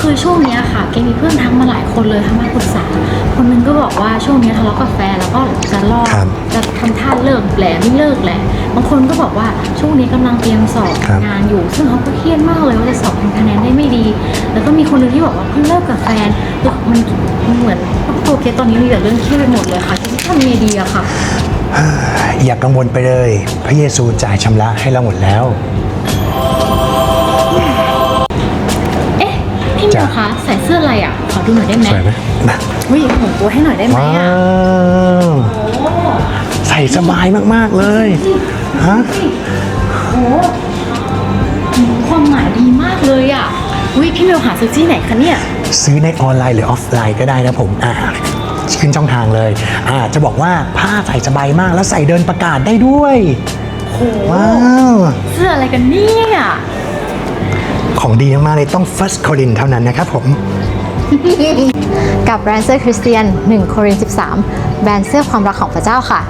คือช่วงเนี้ยค่ะเกมีเพื่อนทักมาหลายคนเลยทักมาปรึกษา คนหนึงก็บอกว่าช่วงเนี้ยทะเลาะกับแฟนแล้วก็จะรอดครับจะทำท่าเลิกแหละไม่เลิกแหละ บางคนก็บอกว่าช่วงนี้กำลังเตรียมสอบครับงานอยู่ ซึ่งเขาก็เครียดมากเลยว่าจะสอบทำคะแนนได้ไม่ดี แล้วก็มีคนหนึงที่บอกว่าเพิ่งเลิกกับแฟนคือมันมันเหมือนครอบครัวเคสตอนนี้มีแต่เรื่องเครียดไปหมดเลยค่ะที่ทำยังไงดีอะค่ะอย่ากังวลไปเลย พระเยซูจ่ายชำระให้เราหมดแล้ว พี่มิวจ้ะคะใส่เสื้ออะไรอะขอดูหน่อยได้ไหมสวยไหมมาวิหมุนตัวให้หน่อยได้ไหมว้าอะวโอ้ใส่สบายมาก ๆ เลยฮะโหความหมายดีมากเลยอะวิพี่เมลหาซื้อที่ไหนคะเนี่ย ซื้อในออนไลน์หรือออฟไลน์ก็ได้นะผมอ่าขึ้นช่องทางเลยอ่าจะบอกว่าผ้าใส่สบายมากแล้วใส่เดินประกาศได้ด้วย โหว้าว เสื้ออะไรกันเนี่ย ของดีมากๆเลยต้อง First Corin เท่านั้นนะครับผม กับแบรนด์เสื้อคริสเตียน1โคริน13 แบรนด์เสื้อความรักของพระเจ้าค่ะ